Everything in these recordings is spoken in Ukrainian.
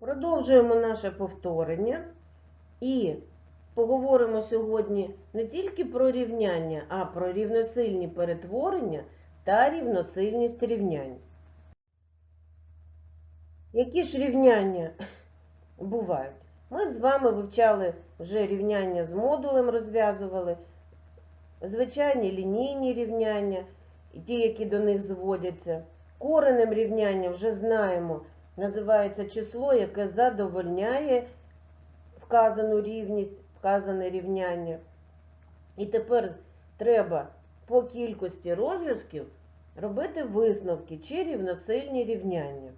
Продовжуємо наше повторення і поговоримо сьогодні не тільки про рівняння, а про рівносильні перетворення та рівносильність рівнянь. Які ж рівняння бувають? Ми з вами вивчали вже рівняння з модулем, розв'язували, звичайні лінійні рівняння, і ті, які до них зводяться. Коренем рівняння вже знаємо, називається число, яке задовольняє вказану рівність, вказане рівняння. І тепер треба по кількості розв'язків робити висновки чи рівносильні рівняння.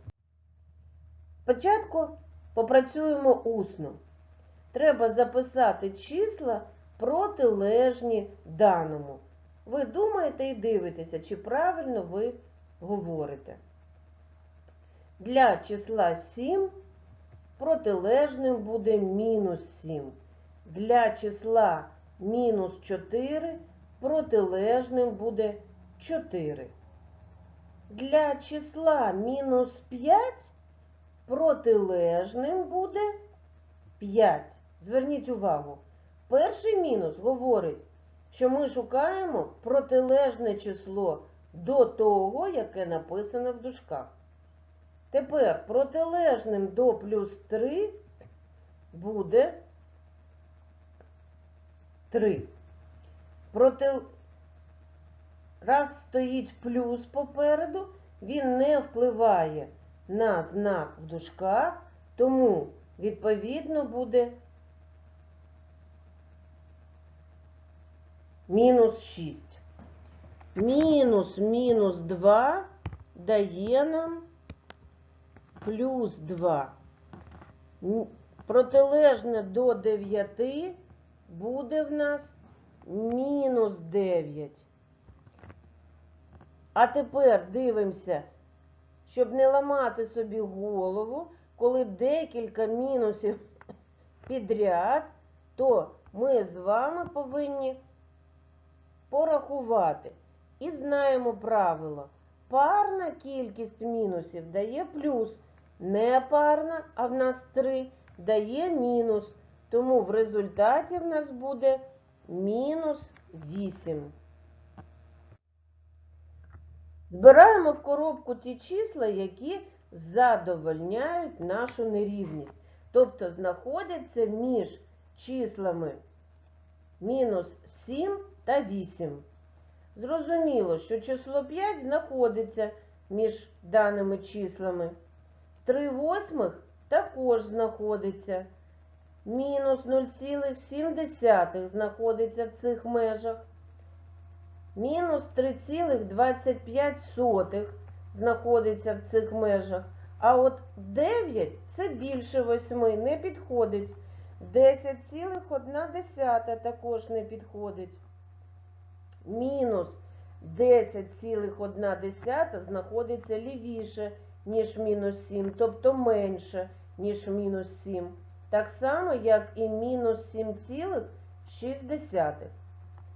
Спочатку попрацюємо усно. Треба записати числа протилежні даному. Ви думаєте і дивитеся, чи правильно ви говорите. Для числа 7 протилежним буде мінус 7. Для числа мінус 4 протилежним буде 4. Для числа мінус 5 протилежним буде 5. Зверніть увагу, перший мінус говорить, що ми шукаємо протилежне число до того, яке написано в дужках. Тепер протилежним до плюс 3 буде 3. Проти... Раз стоїть плюс попереду, він не впливає на знак в дужках, тому відповідно буде мінус 6. Мінус мінус 2 дає нам плюс 2. Протилежне до 9 буде в нас мінус 9. А тепер дивимося, щоб не ламати собі голову, коли декілька мінусів підряд, то ми з вами повинні порахувати. І знаємо правило. Парна кількість мінусів дає плюс. Непарна, а в нас 3, дає мінус. Тому в результаті в нас буде мінус 8. Збираємо в коробку ті числа, які задовольняють нашу нерівність. Тобто знаходяться між числами мінус 7 та 8. Зрозуміло, що число 5 знаходиться між даними числами. 3 восьмих також знаходиться. Мінус 0,7 знаходиться в цих межах. Мінус 3,25 знаходиться в цих межах. А от 9 це більше 8, не підходить. 10,1 також не підходить. Мінус 10,1 знаходиться лівіше, ніж мінус 7, тобто менше, ніж мінус 7. Так само, як і мінус 7,6.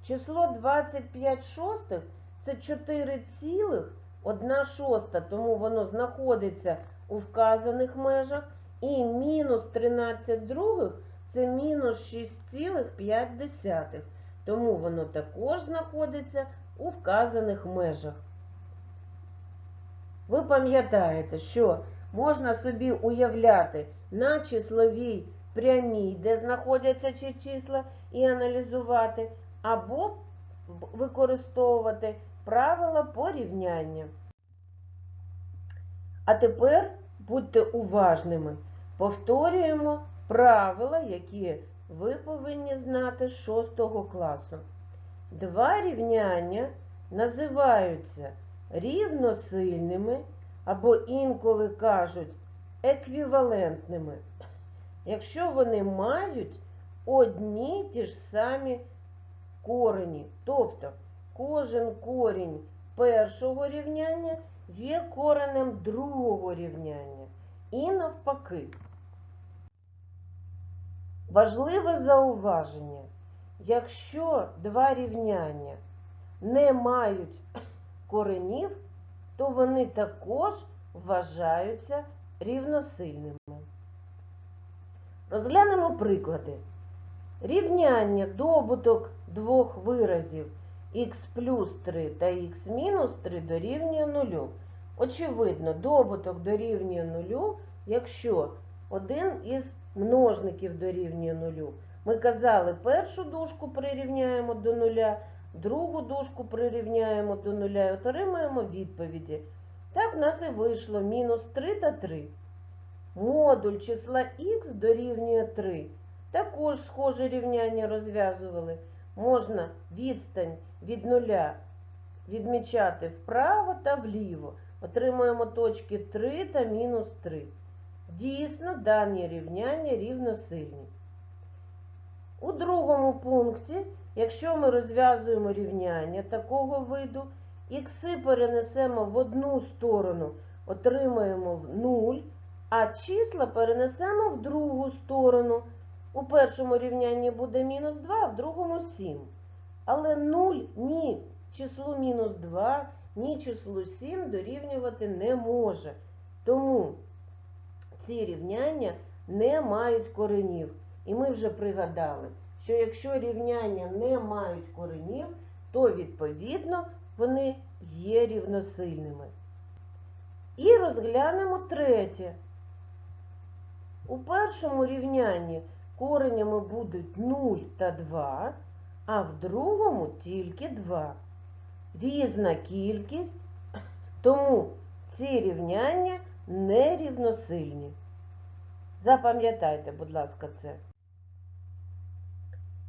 Число 25 шостих це 4,1 шоста, тому воно знаходиться у вказаних межах. І мінус 13 других це мінус 6,5. Тому воно також знаходиться у вказаних межах. Ви пам'ятаєте, що можна собі уявляти на числовій прямій, де знаходяться ці числа, і аналізувати, або використовувати правила порівняння. А тепер будьте уважними. Повторюємо правила, які ви повинні знати з 6 класу. Два рівняння називаються рівносильними або інколи кажуть еквівалентними, якщо вони мають одні ті ж самі корені. Тобто кожен корінь першого рівняння є коренем другого рівняння. І навпаки. Важливе зауваження. Якщо два рівняння не мають коренів, то вони також вважаються рівносильними. Розглянемо приклади. Рівняння добуток двох виразів х плюс 3 та х мінус 3 дорівнює 0. Очевидно, добуток дорівнює 0, якщо один із множників дорівнює 0. Ми казали, першу дужку прирівняємо до 0, другу дужку прирівняємо до 0 і отримаємо відповіді. Так в нас і вийшло мінус 3 та 3. Модуль числа х дорівнює 3. Також схоже рівняння розв'язували. Можна відстань від нуля відмічати вправо та вліво. Отримуємо точки 3 та мінус 3. Дійсно, дані рівняння рівносильні. У другому пункті, якщо ми розв'язуємо рівняння такого виду, ікси перенесемо в одну сторону, отримаємо 0, а числа перенесемо в другу сторону. У першому рівнянні буде мінус 2, а в другому 7. Але 0 ні числу мінус 2, ні числу 7 дорівнювати не може. Тому ці рівняння не мають коренів. І ми вже пригадали, що якщо рівняння не мають коренів, то відповідно вони є рівносильними. І розглянемо третє. У першому рівнянні коренями будуть 0 та 2, а в другому тільки 2. Різна кількість, тому ці рівняння не рівносильні. Запам'ятайте, будь ласка, це.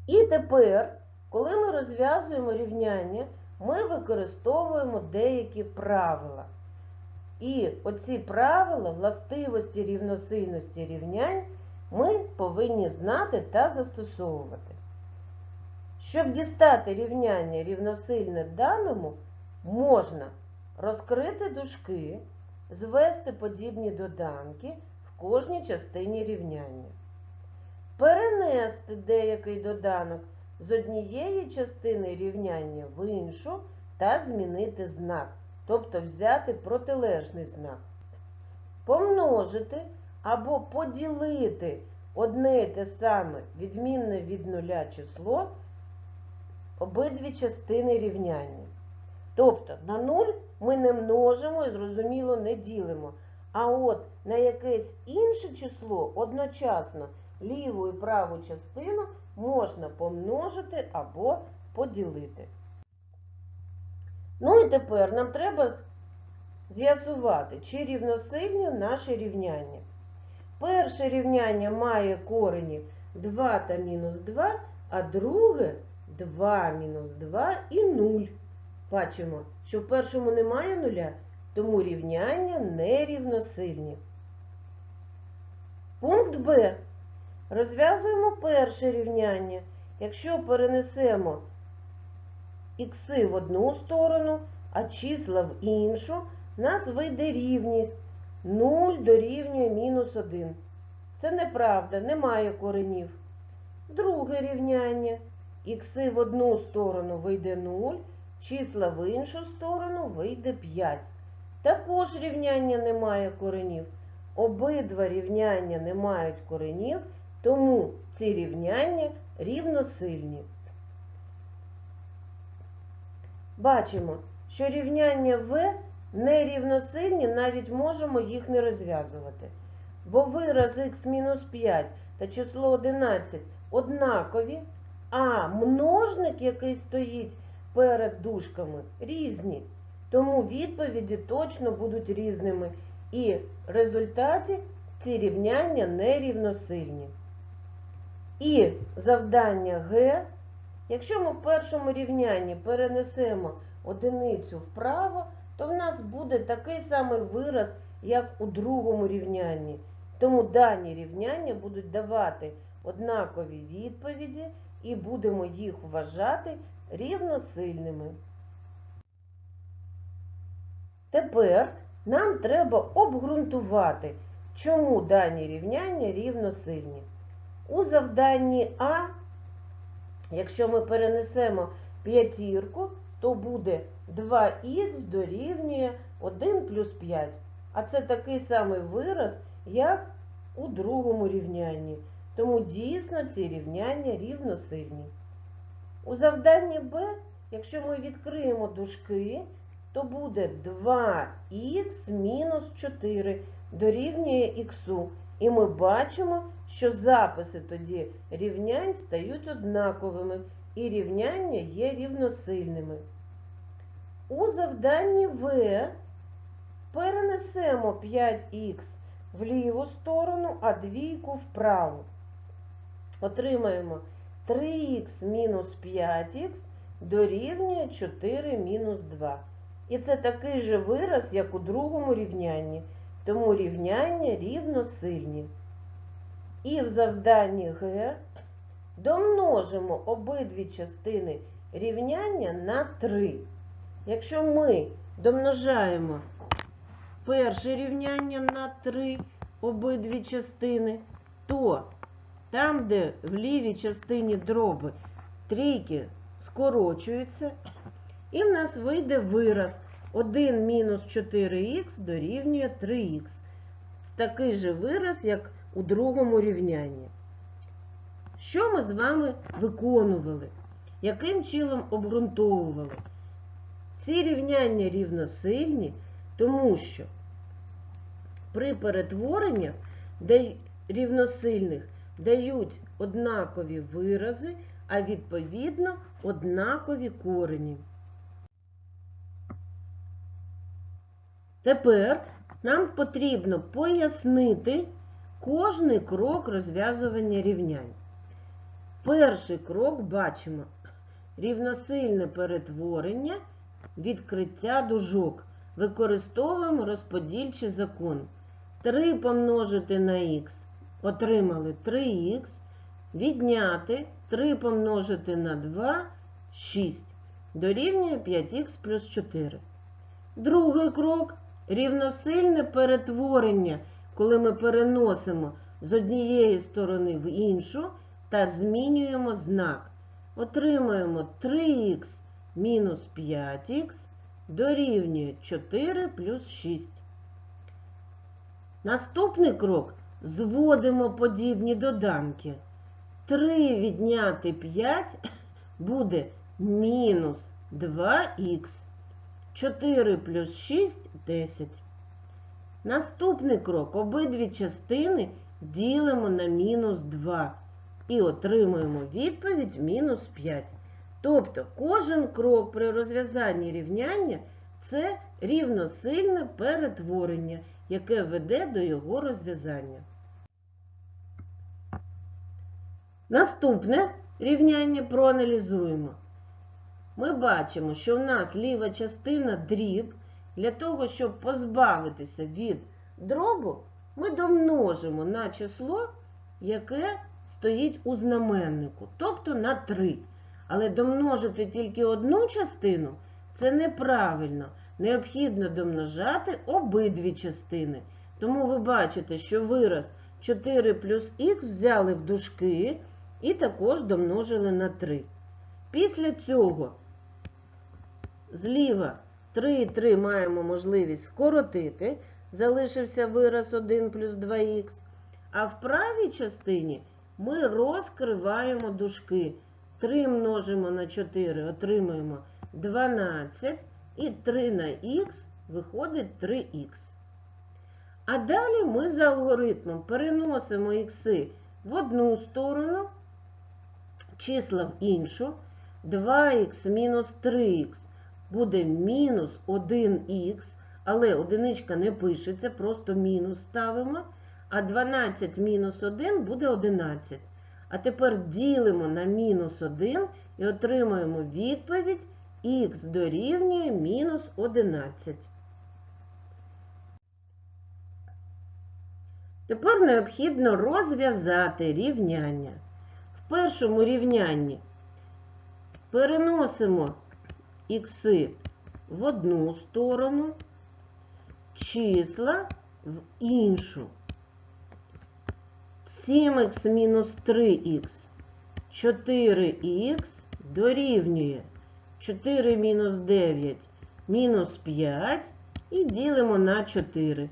І тепер, коли ми розв'язуємо рівняння, ми використовуємо деякі правила. І оці правила властивості рівносильності рівнянь ми повинні знати та застосовувати. Щоб дістати рівняння рівносильне даному, можна розкрити дужки, звести подібні доданки в кожній частині рівняння, перенести деякий доданок з однієї частини рівняння в іншу та змінити знак, тобто взяти протилежний знак, помножити або поділити одне і те саме відмінне від нуля число обидві частини рівняння. Тобто на 0 ми не множимо і, зрозуміло, не ділимо. А от на якесь інше число одночасно ліву і праву частину можна помножити або поділити. Ну і тепер нам треба з'ясувати, чи рівносильні наші рівняння. Перше рівняння має корені 2 та мінус 2, а друге 2 мінус 2 і 0. Бачимо, що в першому немає нуля, тому рівняння нерівносильні. Пункт Б. Розв'язуємо перше рівняння. Якщо перенесемо ікси в одну сторону, а числа в іншу, нас вийде рівність 0 дорівнює мінус 1. Це неправда, немає коренів. Друге рівняння. Ікси в одну сторону вийде 0, числа в іншу сторону вийде 5. Також рівняння не має коренів. Обидва рівняння не мають коренів, тому ці рівняння рівносильні. Бачимо, що рівняння В нерівносильні, навіть можемо їх не розв'язувати. Бо вираз х-5 та число 11 однакові, а множник, який стоїть перед дужками, різні. Тому відповіді точно будуть різними. І в результаті ці рівняння нерівносильні. І завдання Г, якщо ми в першому рівнянні перенесемо одиницю вправо, то в нас буде такий самий вираз, як у другому рівнянні. Тому дані рівняння будуть давати однакові відповіді і будемо їх вважати рівносильними. Тепер нам треба обґрунтувати, чому дані рівняння рівносильні. У завданні А, якщо ми перенесемо п'ятірку, то буде 2х дорівнює 1 плюс 5. А це такий самий вираз, як у другому рівнянні. Тому дійсно ці рівняння рівносильні. У завданні Б, якщо ми відкриємо дужки, то буде 2х мінус 4 дорівнює х. І ми бачимо, що записи тоді рівнянь стають однаковими, і рівняння є рівносильними. У завданні В перенесемо 5х в ліву сторону, а двійку вправо. Отримаємо 3х мінус 5х дорівнює 4 мінус 2. І це такий же вираз, як у другому рівнянні, тому рівняння рівносильні. І в завданні Г домножимо обидві частини рівняння на 3. Якщо ми домножаємо перше рівняння на 3 обидві частини, то там, де в лівій частині дроби трійки скорочуються, і в нас вийде вираз 1 мінус 4х дорівнює 3х. Такий же вираз, як у другому рівнянні. Що ми з вами виконували? Яким чином обґрунтовували? Ці рівняння рівносильні, тому що при перетвореннях рівносильних дають однакові вирази, а відповідно однакові корені. Тепер нам потрібно пояснити кожний крок розв'язування рівнянь. Перший крок бачимо рівносильне перетворення, відкриття дужок. Використовуємо розподільчий закон. 3 помножити на х отримали 3х, відняти 3 помножити на 2 6 дорівнює 5х плюс 4. Другий крок рівносильне перетворення, коли ми переносимо з однієї сторони в іншу та змінюємо знак. Отримаємо 3х мінус 5х дорівнює 4 плюс 6. Наступний крок зводимо подібні доданки. 3 відняти 5 буде мінус 2х. 4 плюс 6 10. Наступний крок обидві частини ділимо на мінус 2 і отримуємо відповідь мінус 5. Тобто кожен крок при розв'язанні рівняння це рівносильне перетворення, яке веде до його розв'язання. Наступне рівняння проаналізуємо. Ми бачимо, що в нас ліва частина дріб. Для того, щоб позбавитися від дробу, ми домножимо на число, яке стоїть у знаменнику, тобто на 3. Але домножити тільки одну частину це неправильно. Необхідно домножати обидві частини. Тому ви бачите, що вираз 4 плюс х взяли в дужки і також домножили на 3. Після цього зліва 3 і 3 маємо можливість скоротити, залишився вираз 1 плюс 2х. А в правій частині ми розкриваємо дужки. 3 множимо на 4, отримуємо 12, і 3 на х виходить 3х. А далі ми за алгоритмом переносимо ікси в одну сторону, числа в іншу. 2х мінус 3х буде мінус 1х, але одиничка не пишеться, просто мінус ставимо. А 12 мінус 1 буде 11. А тепер ділимо на мінус 1 і отримаємо відповідь х дорівнює мінус 11. Тепер необхідно розв'язати рівняння. В першому рівнянні переносимо ікси в одну сторону, числа в іншу. 7х мінус 3х, 4х дорівнює 4 мінус 9 мінус 5 і ділимо на 4.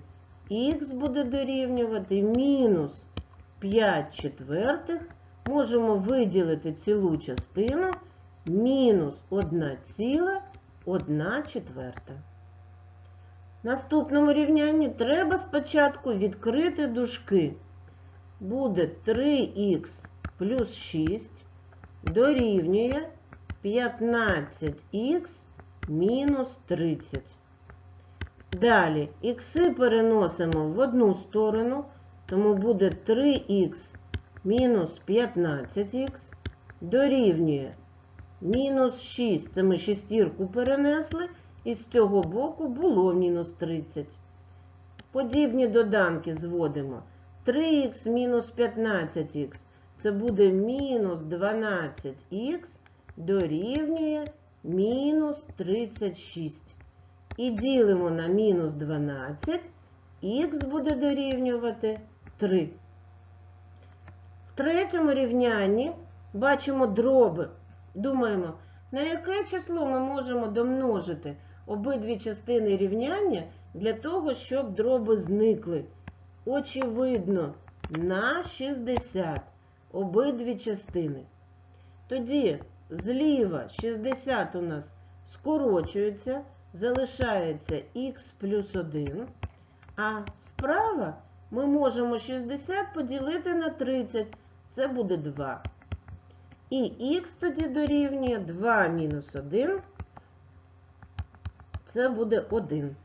Х буде дорівнювати мінус 5 четвертих можемо виділити цілу частину мінус 1,1 четверта. Наступному рівнянні треба спочатку відкрити дужки. Буде 3х плюс 6 дорівнює 15х мінус 30. Далі ікси переносимо в одну сторону, тому буде 3х мінус 15х дорівнює мінус 6. Це ми шістірку перенесли, і з цього боку було мінус 30. Подібні доданки зводимо. 3х мінус 15х це буде мінус 12х дорівнює мінус 36. І ділимо на мінус 12, х буде дорівнювати 3. В третьому рівнянні бачимо дроби. Думаємо, на яке число ми можемо домножити обидві частини рівняння для того, щоб дроби зникли. Очевидно, на 60 обидві частини. Тоді зліва 60 у нас скорочується, залишається х плюс 1, а справа ми можемо 60 поділити на 30, це буде 2. І х тоді дорівнює 2 мінус 1, це буде 1.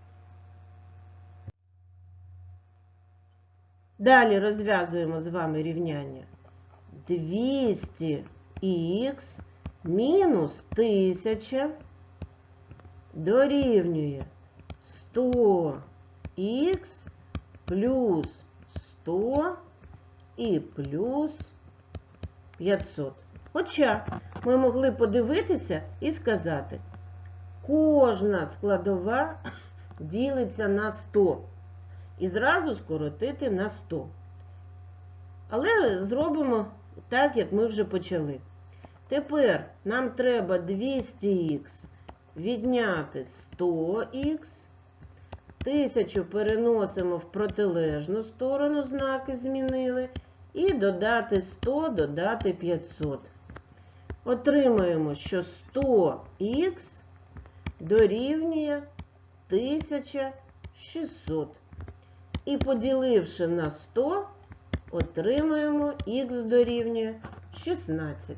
Далі розв'язуємо з вами рівняння. 200х мінус 1000 дорівнює 100х плюс 100 і плюс 500. Хоча ми могли подивитися і сказати, кожна складова ділиться на 100 і зразу скоротити на 100. Але зробимо так, як ми вже почали. Тепер нам треба 200х відняти 100х. 1000 переносимо в протилежну сторону, знаки змінили. І додати 100, додати 500. Отримаємо, що 100х дорівнює 1600. І поділивши на 100, отримаємо х дорівнює 16.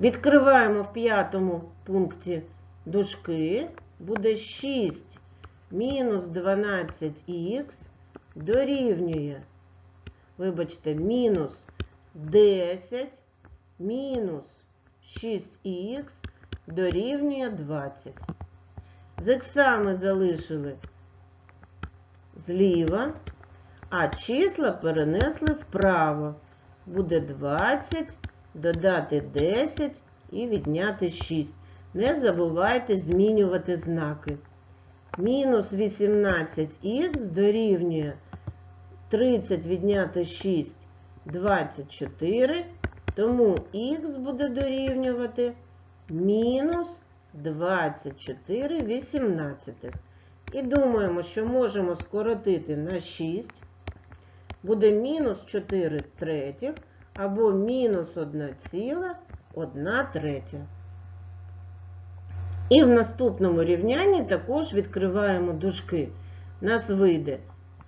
Відкриваємо в п'ятому пункті дужки. Буде 6 мінус 12х дорівнює, вибачте, мінус 10 мінус 6х дорівнює 20. З іксами залишили зліва, а числа перенесли вправо. Буде 20, додати 10 і відняти 6. Не забувайте змінювати знаки. Мінус 18х дорівнює 30 відняти 6 24, тому х буде дорівнювати мінус 24 18. І думаємо, що можемо скоротити на 6. Буде мінус 4 третіх або мінус 1 ціла 1 третя. І в наступному рівнянні також відкриваємо дужки. Нас вийде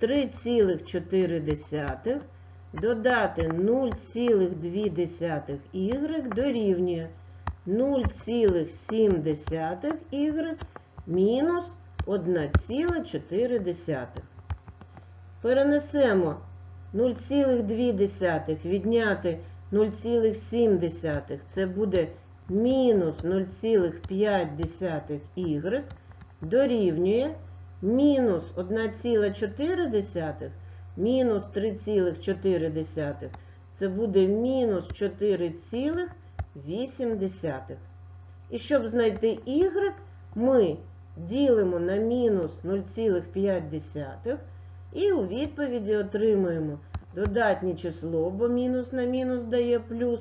3,4 додати 0,2y дорівнює 0,7y мінус 1,4. Перенесемо 0,2 відняти 0,7. Це буде мінус 0,5y дорівнює мінус 1,4 мінус 3,4. Це буде мінус 4,8. І щоб знайти y, ми ділимо на мінус 0,5 і у відповіді отримуємо додатнє число, бо мінус на мінус дає плюс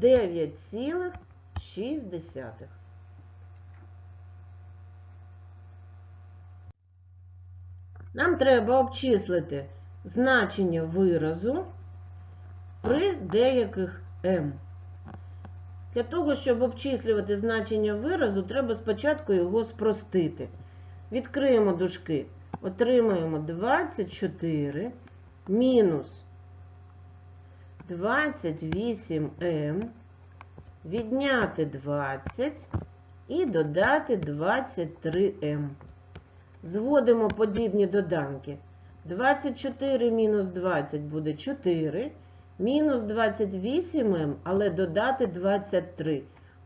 9,6. Нам треба обчислити значення виразу при деяких m. Для того, щоб обчислювати значення виразу, треба спочатку його спростити. Відкриємо дужки. Отримаємо 24 мінус 28m, відняти 20 і додати 23m. Зводимо подібні доданки. 24 мінус 20 буде 4. Мінус 28m, але додати 23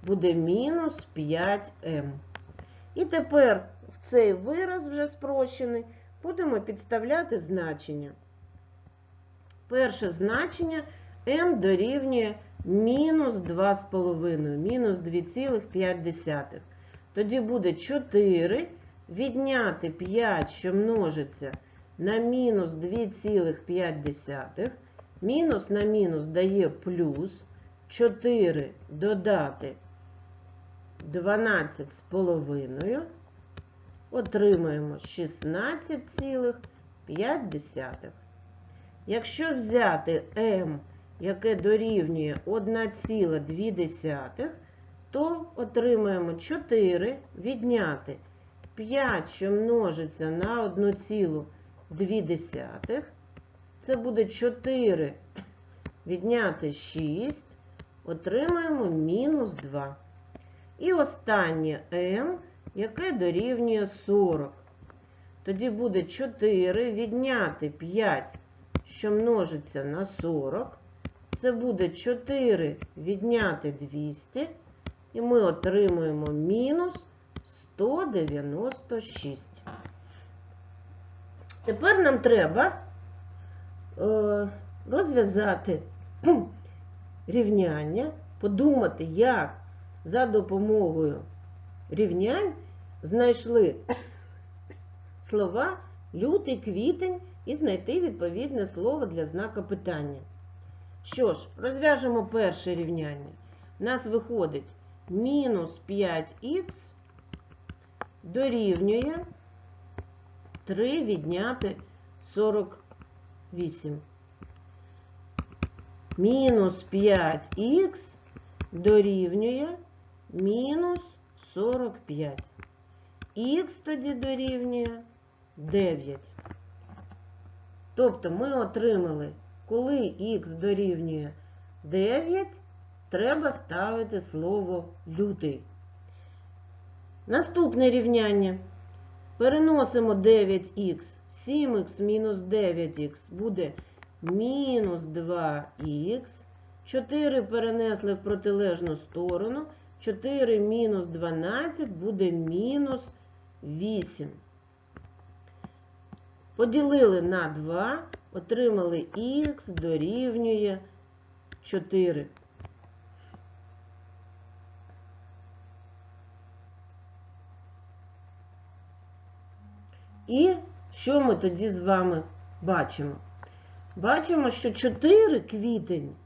буде мінус 5m. І тепер в цей вираз вже спрощений будемо підставляти значення. Перше значення m дорівнює мінус 2,5, мінус 2,5. Тоді буде 4 відняти 5, що множиться на мінус 2,5. Мінус на мінус дає плюс 4 додати 12,5. Отримаємо 16,5. Якщо взяти m, яке дорівнює 1,2, то отримаємо 4 відняти 5, що множиться на 1,2. Це буде 4 відняти 6, отримаємо мінус 2. І останнє m, яке дорівнює 40. Тоді буде 4 відняти 5, що множиться на 40. Це буде 4 відняти 200. І ми отримуємо мінус 196. Тепер нам треба е, розв'язати рівняння, подумати, як за допомогою рівнянь знайшли слова лютий квітень і знайти відповідне слово для знака питання. Що ж, розв'яжемо перше рівняння. У нас виходить мінус 5х дорівнює 3 відняти 48. Мінус 5х дорівнює мінус 45. Х тоді дорівнює 9. Тобто ми отримали, коли х дорівнює 9, треба ставити слово лютий. Наступне рівняння. Переносимо 9х, 7х мінус 9х буде мінус 2х. 4 перенесли в протилежну сторону. 4 мінус 12 буде мінус 8. Поділили на 2, отримали х дорівнює 4. І що ми тоді з вами бачимо? Бачимо, що 4 квітень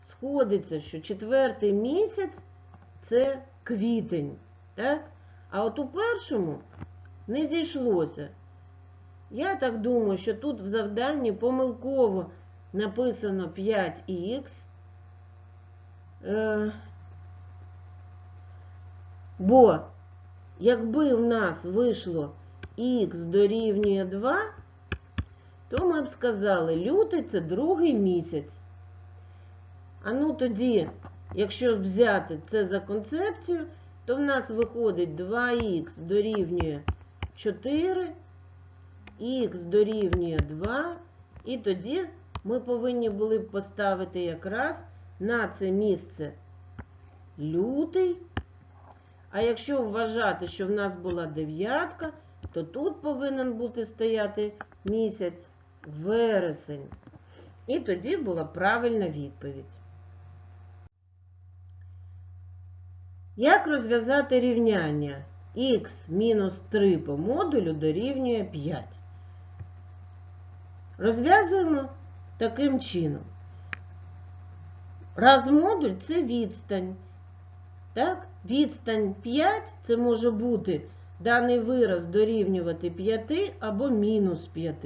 сходиться, що четвертий місяць це квітень. Так? А от у першому не зійшлося. Я так думаю, що тут в завданні помилково написано 5х. Е, бо якби в нас вийшло х дорівнює 2, то ми б сказали, лютий це другий місяць. А ну тоді, якщо взяти це за концепцію, то в нас виходить 2х дорівнює 4, х дорівнює 2, і тоді ми повинні були б поставити якраз на це місце лютий. А якщо вважати, що в нас була дев'ятка, то тут повинен бути стояти місяць вересень. І тоді була правильна відповідь. Як розв'язати рівняння х мінус 3 по модулю дорівнює 5? Розв'язуємо таким чином. Раз модуль це відстань. Так? Відстань 5 це може бути даний вираз дорівнювати 5 або мінус 5.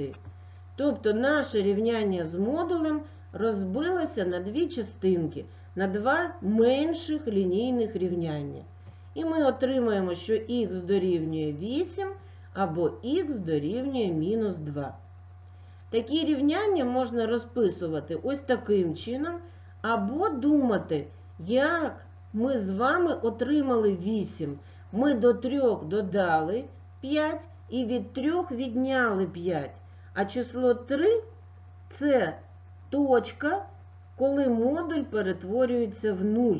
Тобто наше рівняння з модулем розбилося на дві частинки, на два менших лінійних рівняння. І ми отримаємо, що х дорівнює 8 або х дорівнює мінус 2. Такі рівняння можна розписувати ось таким чином, або думати, як ми з вами отримали 8. Ми до 3 додали 5 і від 3 відняли 5. А число 3 це точка, коли модуль перетворюється в 0.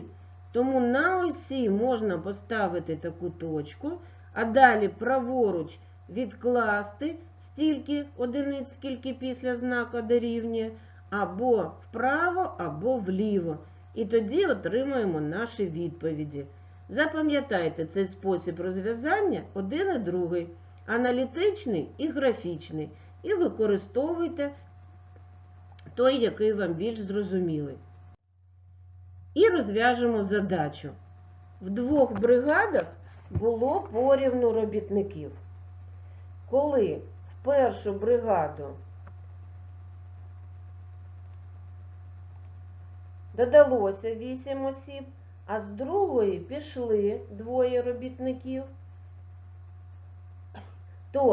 Тому на осі можна поставити таку точку, а далі праворуч відкласти стільки одиниць, скільки після знака дорівнює, або вправо, або вліво. І тоді отримаємо наші відповіді. Запам'ятайте цей спосіб розв'язання один і другий, аналітичний і графічний, і використовуйте той, який вам більш зрозумілий. І розв'яжемо задачу. В двох бригадах було порівну робітників. Коли в першу бригаду додалося 8 осіб, а з другої пішли двоє робітників, то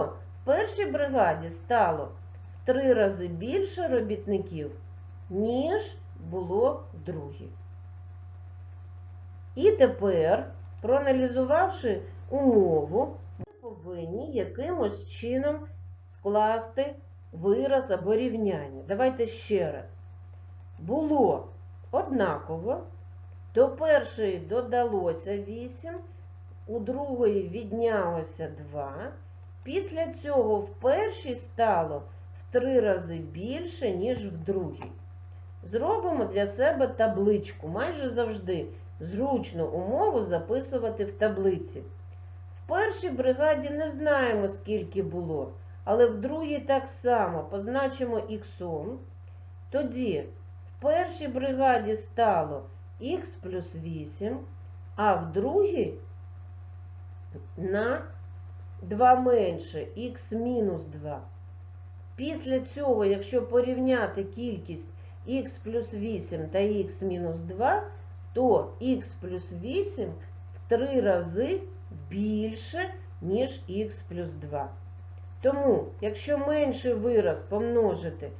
в першій бригаді стало в три рази більше робітників, ніж було в другій. І тепер, проаналізувавши умову, ми повинні якимось чином скласти вираз або рівняння. Давайте ще раз. Було однаково, до першої додалося 8, у другої віднялося 2. Після цього в першій стало в три рази більше, ніж в другій. Зробимо для себе табличку. Майже завжди зручно умову записувати в таблиці. В першій бригаді не знаємо, скільки було, але в другій так само позначимо іксом. Тоді в першій бригаді стало х плюс 8, а в другій на 2 менше х мінус 2. Після цього, якщо порівняти кількість х плюс 8 та х мінус 2, то х плюс 8 в 3 рази більше, ніж х плюс 2. Тому, якщо менший вираз помножити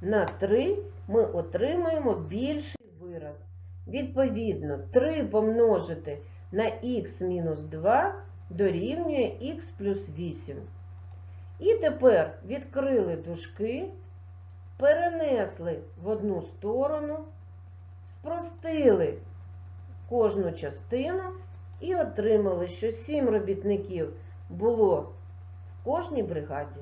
на 3, ми отримаємо більший вираз. Відповідно, 3 помножити на х мінус 2 дорівнює х плюс 8. І тепер відкрили дужки, перенесли в одну сторону, спростили кожну частину і отримали, що 7 робітників було в кожній бригаді.